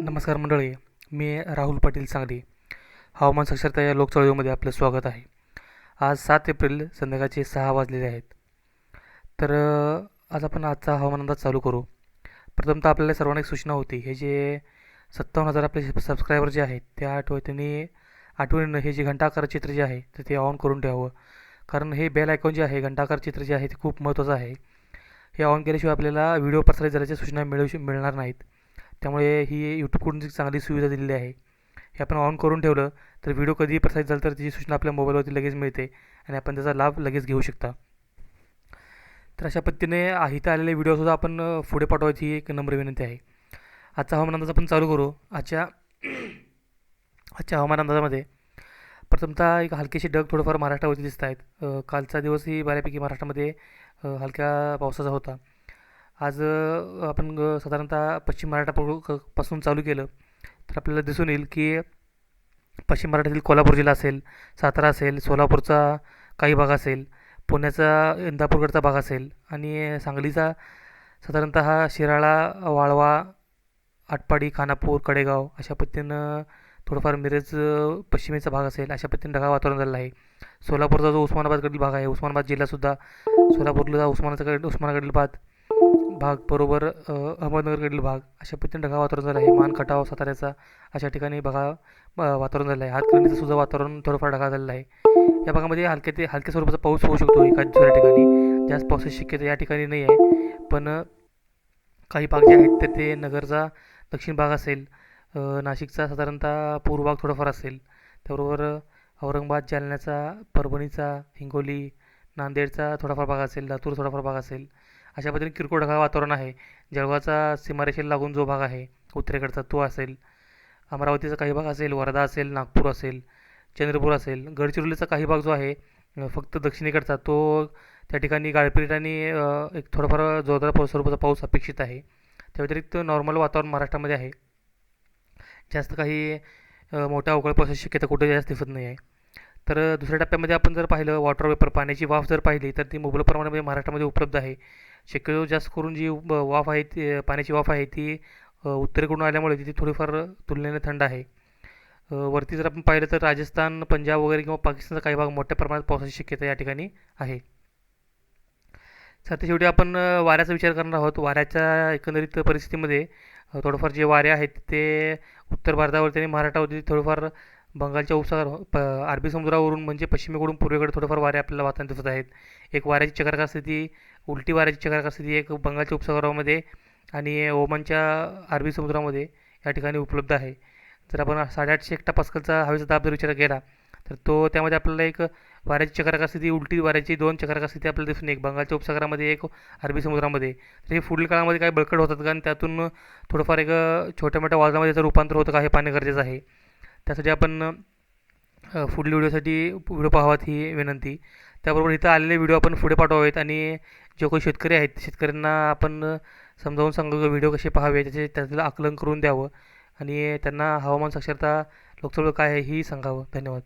नमस्कार मंडळी मी राहुल पाटील सांगली. हवामान साक्षरता या लोकचळवळीमध्ये आपलं स्वागत आहे. आज सात एप्रिल संध्याकाळचे सहा वाजलेले आहेत. तर आज आपण आजचा हवामान अंदाज चालू करू. प्रथमतः आपल्याला सर्वांना एक सूचना होती हे जे सत्तावन्न हजार आपले सबस्क्रायबर जे आहेत त्या आठव त्यांनी आठवणीनं हे जे घंटाकार चित्र जे आहे तर ते ऑन करून ठेवावं. कारण हे बेल आयकॉन जे आहे घंटाकार चित्र जे आहे ते खूप महत्त्वाचं आहे. हे ऑन केल्याशिवाय आपल्याला व्हिडिओ प्रसारित झाल्याच्या सूचना मिळू मिळणार नाहीत. त्यामुळे ही यूट्यूबकडून चांगली सुविधा दिलेली आहे हे आपण ऑन करून ठेवलं तर व्हिडिओ कधी प्रसारित झाला तर त्याची सूचना आपल्या मोबाईलवरती लगेच मिळते आणि आपण त्याचा लाभ लगेच घेऊ शकता. तर अशा पद्धतीने आ- इथं आलेले व्हिडिओसुद्धा आपण पुढे पाठवायची एक नम्र विनंती आहे. आजचा हवामान अंदाज आपण चालू करू. आजच्या आजच्या हवामान अंदाजामध्ये प्रथमतः एक हलकेशी ढग थोडंफार महाराष्ट्रावरती दिसत आहेत. कालचा दिवसही बऱ्यापैकी महाराष्ट्रामध्ये हलक्या पावसाचा होता. आज आपण साधारणतः पश्चिम महाराष्ट्रापासून पासून चालू केलं तर आपल्याला दिसून येईल की पश्चिम मराठीतील कोल्हापूर जिल्हा असेल सातारा असेल सोलापूरचा काही भाग असेल पुण्याचा इंदापूरकडचा भाग असेल आणि सांगलीचा साधारणतः शिराळा वाळवा आटपाडी खानापूर कडेगाव अशा पद्धतीनं थोडंफार मिरज पश्चिमेचा भाग असेल अशा पद्धतीनं ढगाळ वातावरण झालेलं आहे. सोलापूरचा जो उस्मानाबादकडील भाग आहे उस्मानाबाद जिल्हासुद्धा सोलापूरला उस्मानाचा उस्मानाकडील भाग भाग बरोबर अहमदनगरकडील भाग. अशा पद्धतीने ढगाळ वातावरण झालं आहे. मान खटाव साताऱ्याचा अशा ठिकाणी बघा वातावरण झालं आहे. हातकणीचं सुद्धा वातावरण थोडंफार ढगाळ झालेलं आहे. या भागामध्ये हलके ते हलक्या स्वरूपाचा पाऊस होऊ शकतो एका दुसऱ्या ठिकाणी. जास्त पावसाची शक्यता या ठिकाणी नाही आहे. पण काही भाग जे आहेत तर ते नगरचा दक्षिण भाग असेल नाशिकचा साधारणतः पूर्व भाग थोडाफार असेल. त्याबरोबर औरंगाबाद जालन्याचा परभणीचा हिंगोली नांदेडचा थोडाफार भाग असेल लातूर थोडाफार भाग असेल. अशा पद्धतीने किरकोळ ढगाळ वातावरण आहे. जळगावचा सीमारेषेला लागून जो भाग आहे उत्तरेकडचा तो असेल अमरावतीचा काही भाग असेल वर्धा असेल नागपूर असेल चंद्रपूर असेल गडचिरोलीचा काही भाग जो आहे फक्त दक्षिणेकडचा तो त्या ठिकाणी गाळपीट आणि एक थोडाफार जोरदार पाऊस स्वरूपाचा पाऊस अपेक्षित आहे. त्या व्यतिरिक्त नॉर्मल वातावरण महाराष्ट्रामध्ये आहे. जास्त काही मोठ्या अवकाळ पावसाची शक्यता कुठे जास्त दिसत नाही आहे. तर दुसऱ्या टप्प्यामध्ये आपण जर पाहिलं वॉटर वेपर पाण्याची वाफ जर पाहिली तर ती मुबलक प्रमाणामध्ये महाराष्ट्रामध्ये उपलब्ध आहे. शक्यतो जास्त करून जी वाफ आहे ती पाण्याची वाफ आहे ती उत्तरेकडून आल्यामुळे तिथे थोडीफार तुलनेने थंड आहे. वरती जर आपण पाहिलं तर राजस्थान पंजाब वगैरे किंवा पाकिस्तानचा काही भाग मोठ्या प्रमाणात पावसाची शक्यता या ठिकाणी आहे. सध्या शेवटी आपण वाऱ्याचा विचार करणार आहोत. वाऱ्याच्या एकंदरीत परिस्थितीमध्ये थोडंफार जे वारे आहेत ते उत्तर भारतावरती आणि महाराष्ट्रावरती थोडंफार बंगालच्या उपसागर अरबी समुद्रावरून म्हणजे पश्चिमेकडून पूर्वेकडे थोडंफार वारे आपल्याला वाहताना दिसत आहेत. एक वाऱ्याची चक्रकार स्थिती उलटी वाऱ्याची चक्राकार स्थिती एक बंगालच्या उपसागरामध्ये आणि ओमानच्या अरबी समुद्रामध्ये या ठिकाणी उपलब्ध आहे. जर आपण साडेआठशे एकटा पास्कलचा हवेचा दाब जर विचार केला तर तो त्यामध्ये आपल्याला एक वाऱ्याची चक्राकार स्थिती उलटी वाऱ्याची दोन चक्राकार स्थिती आपल्याला दिसून एक बंगालच्या उपसागरामध्ये एक अरबी समुद्रामध्ये. तर हे पुढील काळामध्ये काही बळकट होतात का आणि त्यातून थोडंफार एक छोट्या मोठ्या वादळामध्ये त्याचं रूपांतर होतं का हे पाहणे गरजेचं आहे. त्यासाठी आपण पुढील व्हिडिओसाठी व्हिडिओ पाहावात ही विनंती. त्याबरोबर इथं आलेले व्हिडिओ आपण पुढे पाठवावेत आणि जे काही शेतकरी आहेत शेतकऱ्यांना आपण समजावून सांगू व्हिडिओ कसे पाहावे त्याचे त्याचं आकलन करून द्यावं आणि त्यांना हवामान साक्षरता लोकसभा काय आहे ही सांगावं. धन्यवाद.